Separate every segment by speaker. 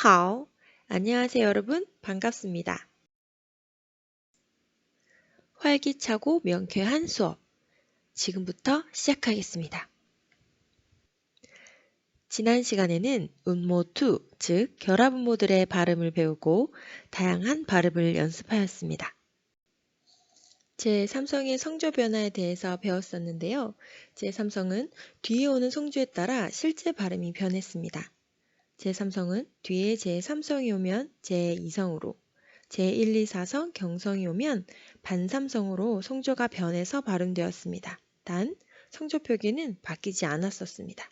Speaker 1: 하오. 안녕하세요, 여러분. 반갑습니다. 활기차고 명쾌한 수업. 지금부터 시작하겠습니다. 지난 시간에는 음모 2, 즉 결합 음모들의 발음을 배우고 다양한 발음을 연습하였습니다. 제 삼성의 성조 변화에 대해서 배웠었는데요. 제 삼성은 뒤에 오는 성조에 따라 실제 발음이 변했습니다. 제3성은 뒤에 제3성이 오면 제2성으로, 제1, 2, 4성 경성이 오면 반삼성으로 성조가 변해서 발음되었습니다. 단, 성조 표기는 바뀌지 않았었습니다.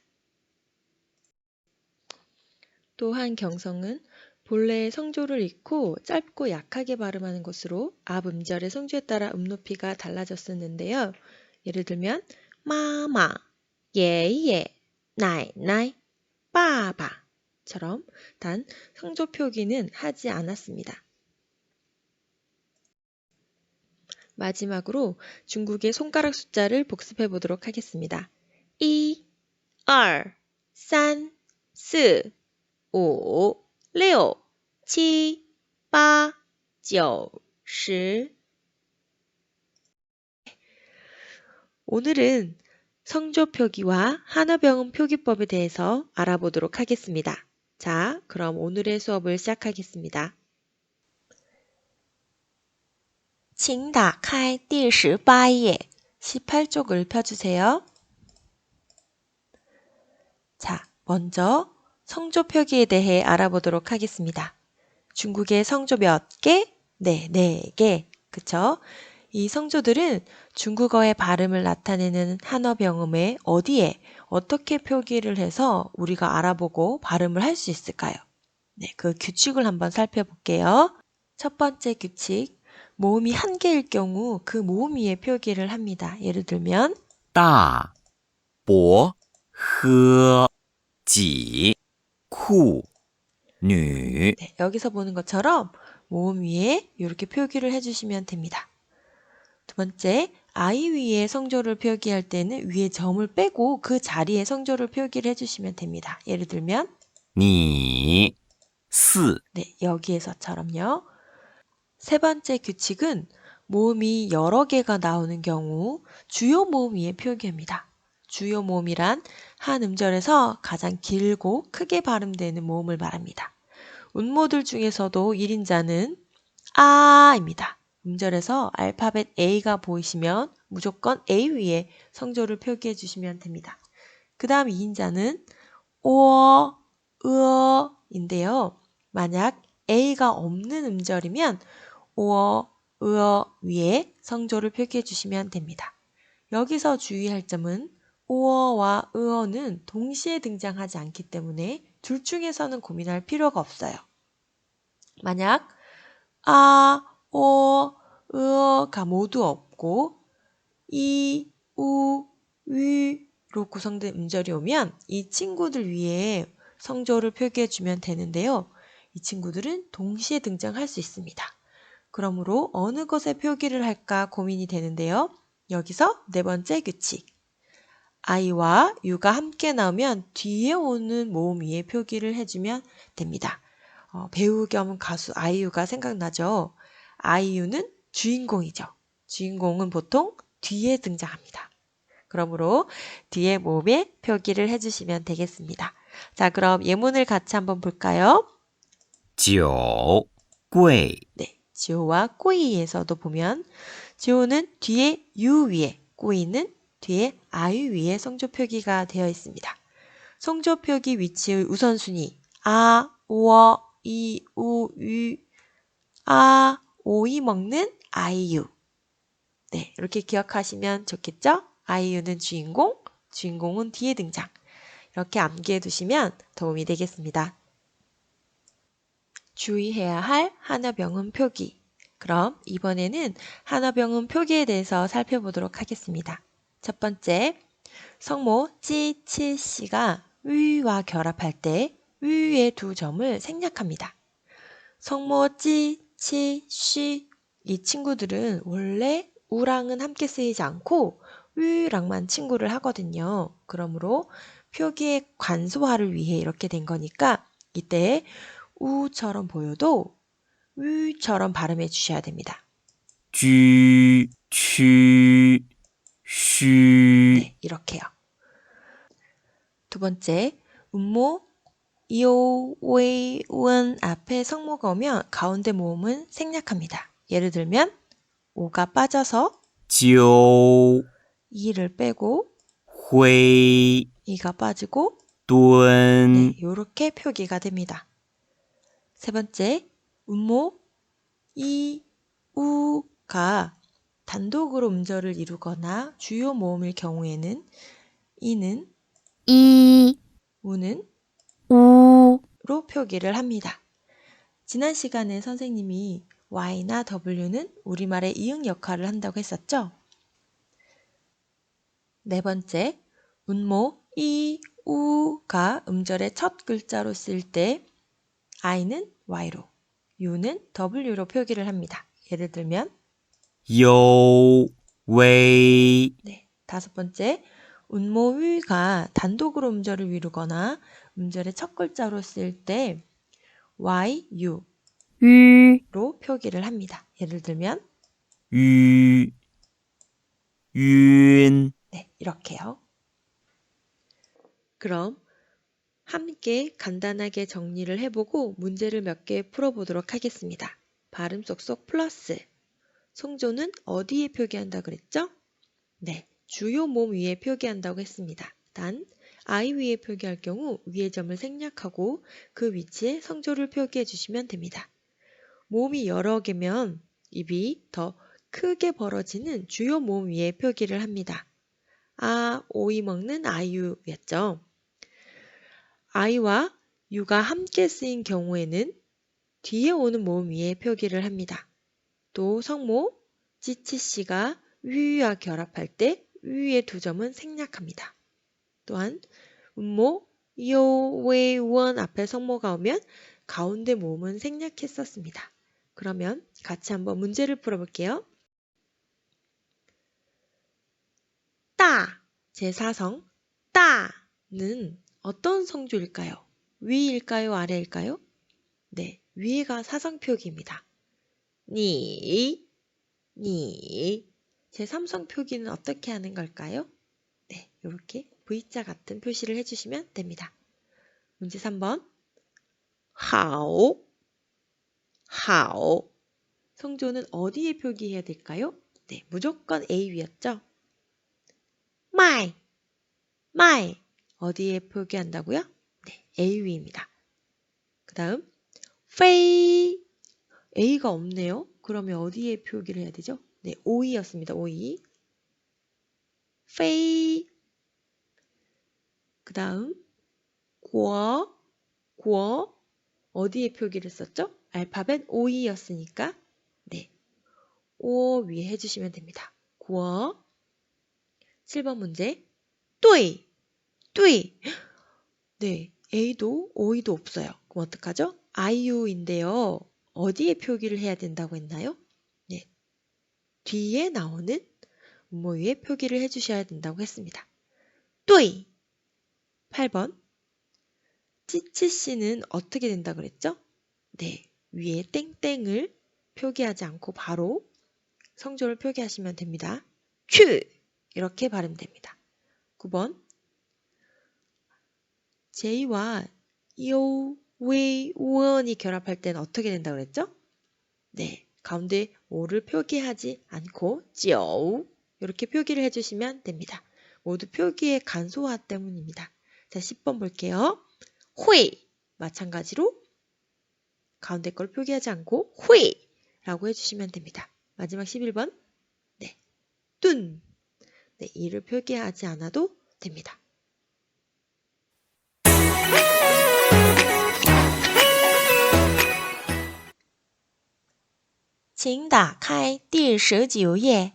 Speaker 1: 또한 경성은 본래의 성조를 잃고 짧고 약하게 발음하는 것으로 앞 음절의 성조에 따라 음 높이가 달라졌었는데요. 예를 들면 마마, 예예, 나이나이, 빠바 처럼 단 성조 표기는 하지 않았습니다. 마지막으로 중국의 손가락 숫자를 복습해 보도록 하겠습니다. 1, 2, 3, 4, 5, 6, 7, 8, 9, 10 오늘은 성조 표기와 한어병음 표기법에 대해서 알아보도록 하겠습니다. 자, 그럼 오늘의 수업을 시작하겠습니다. 请打开第18页 18쪽을 펴주세요. 자, 먼저 성조 표기에 대해 알아보도록 하겠습니다. 중국의 성조 몇 개? 네, 네 개. 그쵸? 이 성조들은 중국어의 발음을 나타내는 한어병음의 어디에 어떻게 표기를 해서 우리가 알아보고 발음을 할 수 있을까요? 네, 그 규칙을 한번 살펴볼게요. 첫 번째 규칙. 모음이 한 개일 경우 그 모음 위에 표기를 합니다. 예를 들면
Speaker 2: 따, 보, 허, 지, 쿠, 뉴.
Speaker 1: 네, 여기서 보는 것처럼 모음 위에 이렇게 표기를 해주시면 됩니다. 두 번째, 아이 위에 성조를 표기할 때는 위에 점을 빼고 그 자리에 성조를 표기를 해주시면 됩니다. 예를 들면
Speaker 2: 你、四、
Speaker 1: 네, 여기에서처럼요. 세 번째 규칙은 모음이 여러 개가 나오는 경우 주요 모음 위에 표기합니다. 주요 모음이란 한 음절에서 가장 길고 크게 발음되는 모음을 말합니다. 운모들 중에서도 1인자는 아입니다. 음절에서 알파벳 A가 보이시면 무조건 A 위에 성조를 표기해 주시면 됩니다. 그 다음 2인자는 오어, 으어 인데요. 만약 A가 없는 음절이면 오어, 으어 위에 성조를 표기해 주시면 됩니다. 여기서 주의할 점은 오어와 으어는 동시에 등장하지 않기 때문에 둘 중에서는 고민할 필요가 없어요. 만약 아, 오, 으어가 모두 없고 이, 우, 위로 구성된 음절이 오면 이 친구들 위에 성조를 표기해 주면 되는데요. 이 친구들은 동시에 등장할 수 있습니다. 그러므로 어느 것에 표기를 할까 고민이 되는데요. 여기서 네 번째 규칙. 아이와 유가 함께 나오면 뒤에 오는 모음 위에 표기를 해주면 됩니다. 어, 배우 겸 가수 아이유가 생각나죠? 아이유는 주인공이죠. 주인공은 보통 뒤에 등장합니다. 그러므로 뒤에 모음에 표기를 해주시면 되겠습니다. 자, 그럼 예문을 같이 한번 볼까요?
Speaker 2: 九、贵、
Speaker 1: 네, 지호와 꼬이에서도 보면 지호는 뒤에 유 위에, 꼬이는 뒤에 아유 위에 성조 표기가 되어 있습니다. 성조 표기 위치의 우선순위 아, 워, 이, 우, 유, 아, 오이 먹는 아이유. 네, 이렇게 기억하시면 좋겠죠? 아이유는 주인공, 주인공은 뒤에 등장. 이렇게 암기해 두시면 도움이 되겠습니다. 주의해야 할 한어병음 표기. 그럼 이번에는 한어병음 표기에 대해서 살펴보도록 하겠습니다. 첫 번째, 성모 찌, 치, 씨가 위와 결합할 때 위의 두 점을 생략합니다. 성모 찌, 치, 쉬 이 친구들은 원래 우랑은 함께 쓰이지 않고 으랑만 친구를 하거든요. 그러므로 표기의 관소화를 위해 이렇게 된 거니까 이때 우처럼 보여도 으처럼 발음해 주셔야 됩니다.
Speaker 2: 쥐, 쥐, 쉬.
Speaker 1: 네, 이렇게요. 두 번째, 음모, 요웨이 은 앞에 성모가 오면 가운데 모음은 생략합니다. 예를 들면 오가 빠져서
Speaker 2: 지오
Speaker 1: 이를 빼고
Speaker 2: 회
Speaker 1: 이가 빠지고 돈 이렇게 네, 표기가 됩니다. 세 번째 음모 이 우가 단독으로 음절을 이루거나 주요 모음일 경우에는 이는
Speaker 3: 이
Speaker 1: 우는 오로 표기를 합니다. 지난 시간에 선생님이 Y나 W는 우리말의 이응 역할을 한다고 했었죠? 네 번째, 운모 이, 우가 음절의 첫 글자로 쓸 때 I는 Y로, U는 W로 표기를 합니다. 예를 들면
Speaker 2: 요, 웨이
Speaker 1: 네, 다섯 번째, 운모 위가 단독으로 음절을 이루거나 음절의 첫 글자로 쓸 때 y, u
Speaker 3: 위,
Speaker 1: 로 표기를 합니다. 예를 들면
Speaker 2: 유, 윤,
Speaker 1: 네, 이렇게요. 그럼 함께 간단하게 정리를 해보고 문제를 몇 개 풀어보도록 하겠습니다. 발음 속속 플러스. 성조는 어디에 표기한다 그랬죠? 네, 주요 몸 위에 표기한다고 했습니다. 단, I 위에 표기할 경우 위의 점을 생략하고 그 위치에 성조를 표기해 주시면 됩니다. 몸이 여러 개면 입이 더 크게 벌어지는 주요 몸 위에 표기를 합니다. 아, 오이 먹는 아유였죠. 아이와 유가 함께 쓰인 경우에는 뒤에 오는 모음 위에 표기를 합니다. 또 성모 지치씨가 위와 결합할 때 위의 두 점은 생략합니다. 또한 음모 요웨원 앞에 성모가 오면 가운데 모음은 생략했었습니다. 그러면 같이 한번 문제를 풀어볼게요. 따 제4성 따는 어떤 성조일까요? 위일까요? 아래일까요? 네, 위가 사성 표기입니다. 니, 니. 제3성 표기는 어떻게 하는 걸까요? 네, 이렇게 V자 같은 표시를 해주시면 됩니다. 문제 3번. 하오, 하오. 성조는 어디에 표기해야 될까요? 네, 무조건 A 위였죠? 마이, 마이. 어디에 표기한다고요? 네, A 위입니다. 그 다음, 페이. A가 없네요. 그러면 어디에 표기를 해야 되죠? 네, 오이였습니다. 오이. 페이. 그 다음, 고, 고. 어디에 표기를 썼죠? 알파벳 오이였으니까, 네. 오 위에 해주시면 됩니다. 구어. 7번 문제. 뚜이. 뚜이. 네. A도 O이도 없어요. 그럼 어떡하죠? IU인데요. 어디에 표기를 해야 된다고 했나요? 네. 뒤에 나오는 음모 위에 표기를 해주셔야 된다고 했습니다. 뚜이. 8번. 찌치씨는 어떻게 된다 그랬죠? 네. 위에 땡땡을 표기하지 않고 바로 성조를 표기하시면 됩니다. 큐! 이렇게 발음됩니다. 9번. 제이와 요, 웨이, 우원이 결합할 때는 어떻게 된다 그랬죠? 네. 가운데 오를 표기하지 않고 찌오 이렇게 표기를 해주시면 됩니다. 모두 표기의 간소화 때문입니다. 자, 10번 볼게요. 회 마찬가지로 가운데 걸 표기하지 않고 회 라고 해주시면 됩니다. 마지막 11번 네, 뚠 네, 이를 표기하지 않아도 됩니다. 请打开第十九页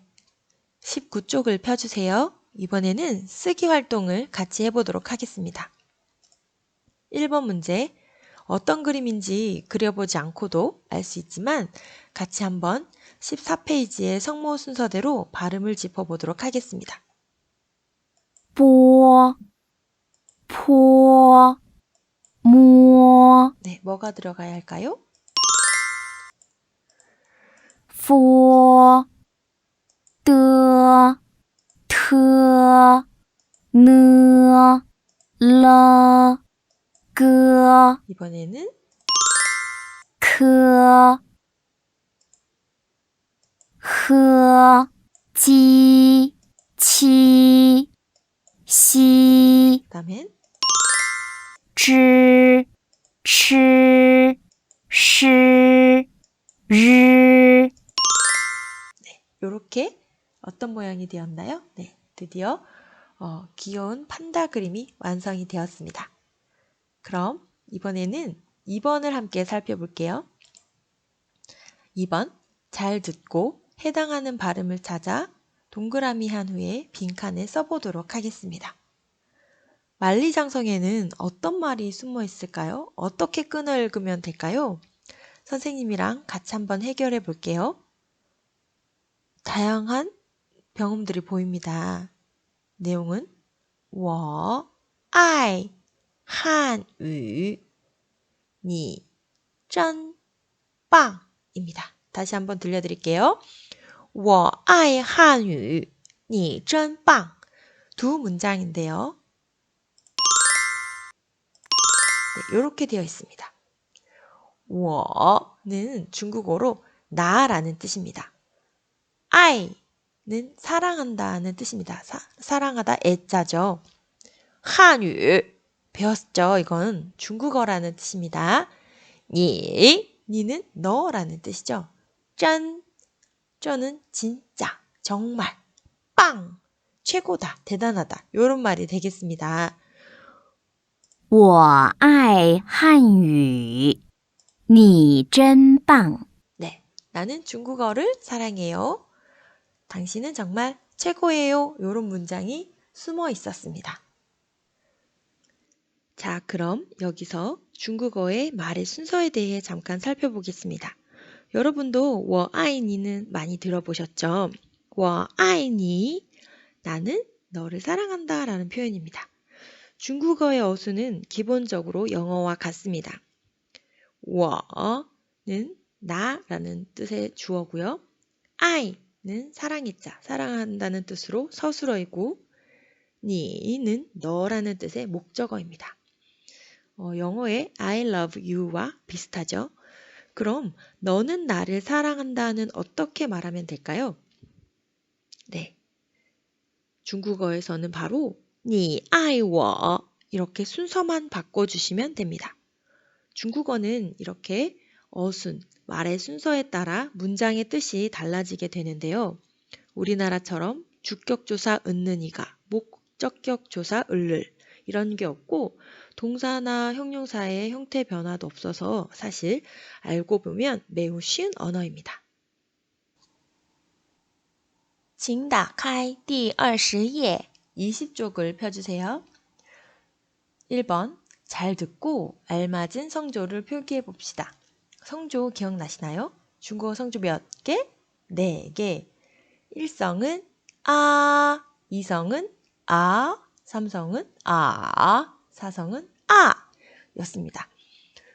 Speaker 1: 19쪽을 펴주세요. 이번에는 쓰기 활동을 같이 해보도록 하겠습니다. 1번 문제. 어떤 그림인지 그려보지 않고도 알 수 있지만 같이 한번 14페이지의 성모 순서대로 발음을 짚어보도록 하겠습니다.
Speaker 3: 뽀, 포, 모.
Speaker 1: 네, 뭐가 들어가야 할까요?
Speaker 3: 푸, 뜨, 느러그
Speaker 1: 이번에는
Speaker 3: 크허지치 시
Speaker 1: 그다음엔
Speaker 3: 지, 치, 시, 리.
Speaker 1: 네, 요렇게 어떤 모양이 되었나요? 네, 드디어 어, 귀여운 판다 그림이 완성이 되었습니다. 그럼 이번에는 2번을 함께 살펴볼게요. 2번 잘 듣고 해당하는 발음을 찾아 동그라미 한 후에 빈칸에 써보도록 하겠습니다. 만리장성에는 어떤 말이 숨어 있을까요? 어떻게 끈을 그면 될까요? 선생님이랑 같이 한번 해결해 볼게요. 다양한 병음들이 보입니다. 내용은 我爱汉语你真棒입니다. 다시 한번 들려드릴게요. 我爱汉语你真棒두 문장인데요. 네, 이렇게 되어 있습니다. 我는 중국어로 나라는 뜻입니다. 아이 는 사랑한다는 뜻입니다. 사, 랑하다 애자죠. 한유 배웠죠. 이건 중국어라는 뜻입니다. 니 니는 너라는 뜻이죠. 짠 쩌는 진짜 정말 빵 최고다 대단하다 이런 말이 되겠습니다.
Speaker 3: 我爱汉语，你真棒。
Speaker 1: 네, 나는 중국어를 사랑해요. 당신은 정말 최고예요. 이런 문장이 숨어 있었습니다. 자, 그럼 여기서 중국어의 말의 순서에 대해 잠깐 살펴보겠습니다. 여러분도 워아이니는 많이 들어보셨죠? 워아이니 나는 너를 사랑한다 라는 표현입니다. 중국어의 어수는 기본적으로 영어와 같습니다. 워는 나라는 뜻의 주어고요. 아이 는 사랑의 자, 사랑한다는 뜻으로 서술어이고 니는 너라는 뜻의 목적어입니다. 어, 영어의 I love you와 비슷하죠. 그럼 너는 나를 사랑한다는 어떻게 말하면 될까요? 네. 중국어에서는 바로 니 아이워 이렇게 순서만 바꿔주시면 됩니다. 중국어는 이렇게 어순, 말의 순서에 따라 문장의 뜻이 달라지게 되는데요. 우리나라처럼 주격조사 은는이가, 목적격조사 을를 이런 게 없고 동사나 형용사의 형태 변화도 없어서 사실 알고 보면 매우 쉬운 언어입니다. 请打开第20页 20쪽을 펴주세요. 1번 잘 듣고 알맞은 성조를 표기해 봅시다. 성조 기억나시나요? 중국어 성조 몇 개? 네 개. 1성은 아, 2성은 아, 3성은 아, 4성은 아 였습니다.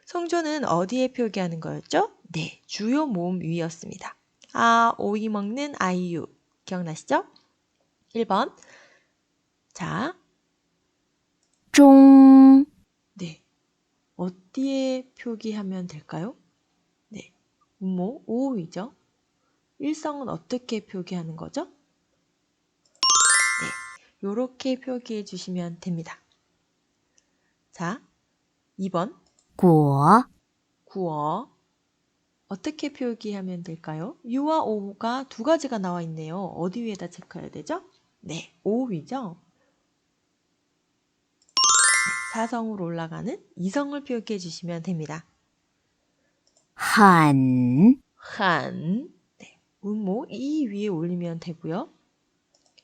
Speaker 1: 성조는 어디에 표기하는 거였죠? 네, 주요 모음 위였습니다. 아, 오이 먹는 아이유. 기억나시죠? 1번. 자,
Speaker 3: 中
Speaker 1: 네. 어디에 표기하면 될까요? 네. 음모 오이죠. 일성은 어떻게 표기하는 거죠? 네. 요렇게 표기해 주시면 됩니다. 자, 2번
Speaker 3: 国
Speaker 1: 구어 어떻게 표기하면 될까요? 유와 오가 두 가지가 나와 있네요. 어디 위에다 체크해야 되죠? 네, 오 위죠. 네, 사성으로 올라가는 이성을 표기해 주시면 됩니다.
Speaker 3: 很
Speaker 1: 한, 네, 음모 이 위에 올리면 되고요.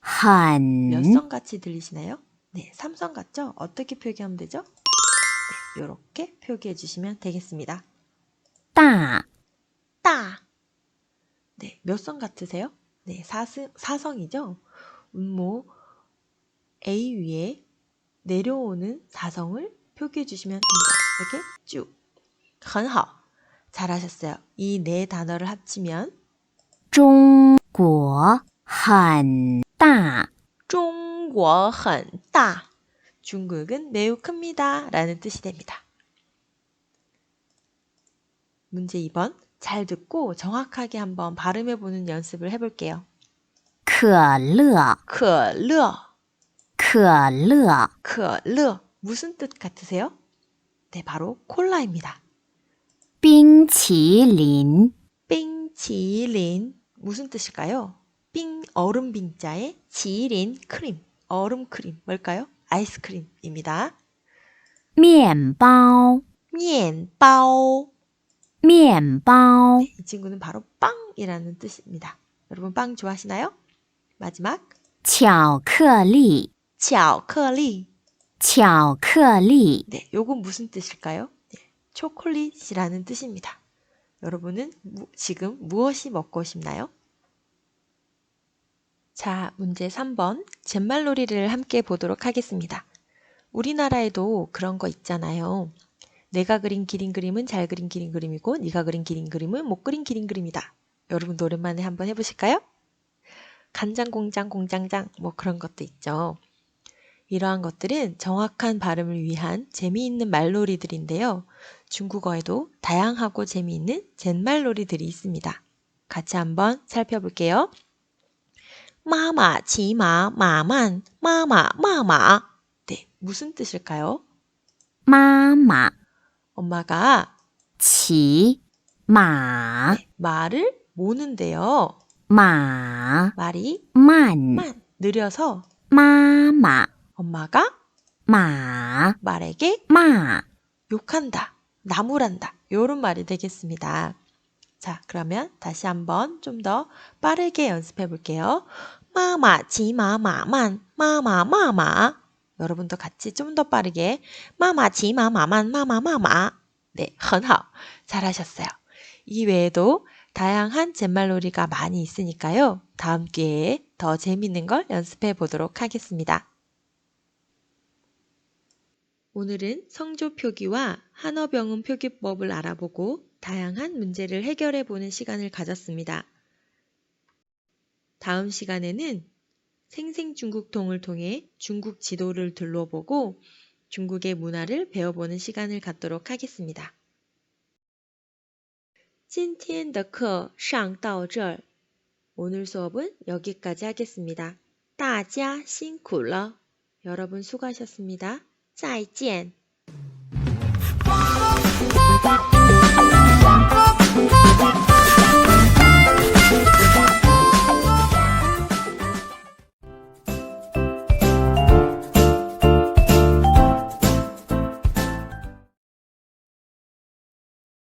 Speaker 3: 很
Speaker 1: 몇 성 같이 들리시나요? 네, 삼성 같죠? 어떻게 표기하면 되죠? 네, 이렇게 표기해 주시면 되겠습니다.
Speaker 3: 大
Speaker 1: 따. 네, 몇 성 같으세요? 네, 사스, 사성이죠? 음모 A 위에 내려오는 사성을 표기해 주시면 됩니다. 이렇게 쭉 很好. 잘하셨어요. 이 네 단어를 합치면
Speaker 3: 中国很大。
Speaker 1: 中国很大. 중국은 매우 큽니다. 라는 뜻이 됩니다. 문제 2번. 잘 듣고 정확하게 한번 발음해보는 연습을 해볼게요.
Speaker 3: 可乐，
Speaker 1: 可乐,
Speaker 3: 可乐，
Speaker 1: 可乐. 무슨 뜻 같으세요? 네, 바로 콜라입니다.
Speaker 3: 冰淇淋，
Speaker 1: 빙치린 무슨 뜻일까요? 빙 얼음 빙자에 지린 크림 얼음 크림 뭘까요? 아이스크림입니다.
Speaker 3: 面包，
Speaker 1: 미엔바오
Speaker 3: 面包，
Speaker 1: 이 친구는 바로 빵이라는 뜻입니다. 여러분 빵 좋아하시나요? 마지막
Speaker 3: 巧克力，
Speaker 1: 巧克力
Speaker 3: 巧克力，
Speaker 1: 네, 요건 무슨 뜻일까요? 네, 초콜릿이라는 뜻입니다. 여러분은 무- 지금 무엇이 먹고 싶나요? 자, 문제 3번. 잿말놀이를 함께 보도록 하겠습니다. 우리나라에도 그런 거 있잖아요. 내가 그린 기린 그림은 잘 그린 기린 그림이고 네가 그린 기린 그림은 못 그린 기린 그림이다. 여러분도 오랜만에 한번 해보실까요? 간장 공장 공장장 뭐 그런 것도 있죠. 이러한 것들은 정확한 발음을 위한 재미있는 말놀이들인데요. 중국어에도 다양하고 재미있는 젠말놀이들이 있습니다. 같이 한번 살펴볼게요. 마마 치마 마만 마마 마마 네, 무슨 뜻일까요?
Speaker 3: 마마
Speaker 1: 엄마가
Speaker 3: 치 마.
Speaker 1: 네, 말을 모는데요.
Speaker 3: 마.
Speaker 1: 말이
Speaker 3: 만.
Speaker 1: 만. 느려서
Speaker 3: 마마.
Speaker 1: 엄마가
Speaker 3: 마.
Speaker 1: 말에게
Speaker 3: 마.
Speaker 1: 욕한다. 나무란다, 요런 말이 되겠습니다. 자, 그러면 다시 한번 좀 더 빠르게 연습해 볼게요. 마마, 지마, 마만, 마마, 마마. 여러분도 같이 좀 더 빠르게 마마, 지마, 마만, 마마, 마마. 네, 很好. 잘하셨어요. 이 외에도 다양한 잿말놀이가 많이 있으니까요. 다음 기회에 더 재밌는 걸 연습해 보도록 하겠습니다. 오늘은 성조 표기와 한어병음 표기법을 알아보고 다양한 문제를 해결해 보는 시간을 가졌습니다. 다음 시간에는 생생중국통을 통해 중국 지도를 둘러보고 중국의 문화를 배워보는 시간을 갖도록 하겠습니다. 今天的课上到这儿. 오늘 수업은 여기까지 하겠습니다. 大家辛苦了. 여러분 수고하셨습니다. 再见。